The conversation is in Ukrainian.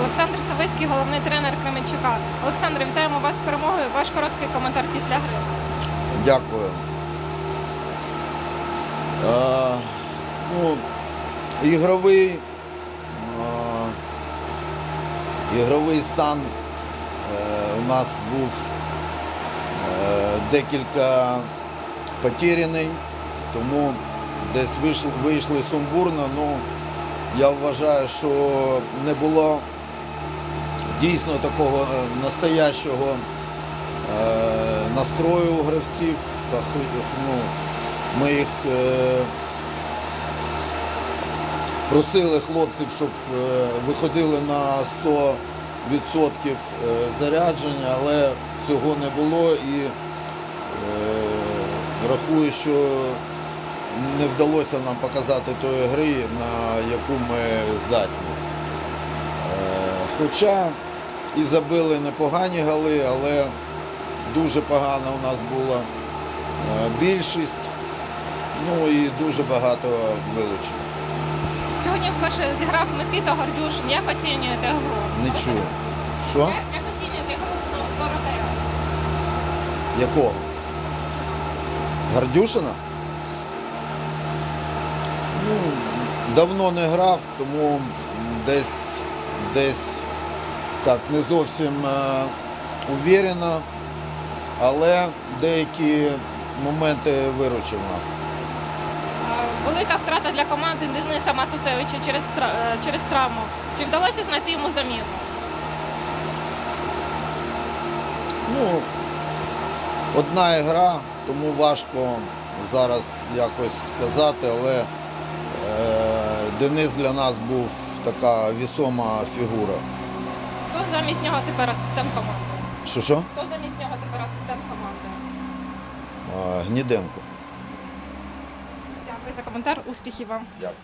Олександр Савицький, головний тренер Кременчука. Олександр, вітаємо вас з перемогою. Ваш короткий коментар після гри. Дякую. Е, ну, ігровий, е, ігровий стан е, у нас був е, декілька потеряний, тому десь вийшли, вийшли сумбурно. Ну, я вважаю, що не було дійсно такого е, настоящого е, настрою у гравців. Ну, ми їх е, просили хлопців, щоб виходили на 100% е, зарядження, але цього не було і рахую, що не вдалося нам показати тої гри, на яку ми здатні. Хоча і забили непогані голи, але дуже погана у нас була е, більшість, ну і дуже багато вилучень. Сьогодні вперше зіграв Микита Гордюшин. Як оцінюєте гру? Не чую. Що? Як, як оцінюєте гру воротаря? Якого? Гардюшина? Ну, давно не грав, тому десь, десь так не зовсім е, уверено, але деякі моменти виручив нас. Велика втрата для команди Дениса Матусевича через, е, через травму. Чи вдалося знайти йому заміну? Ну, одна ігра, тому важко зараз якось сказати, але е, Денис для нас був така вісома фігура. Хто замість нього тепер асистент команди? Що що? Хто замість нього тепер асистент команди? Гніденко. Дякую за коментар. Успіхів вам. Дякую.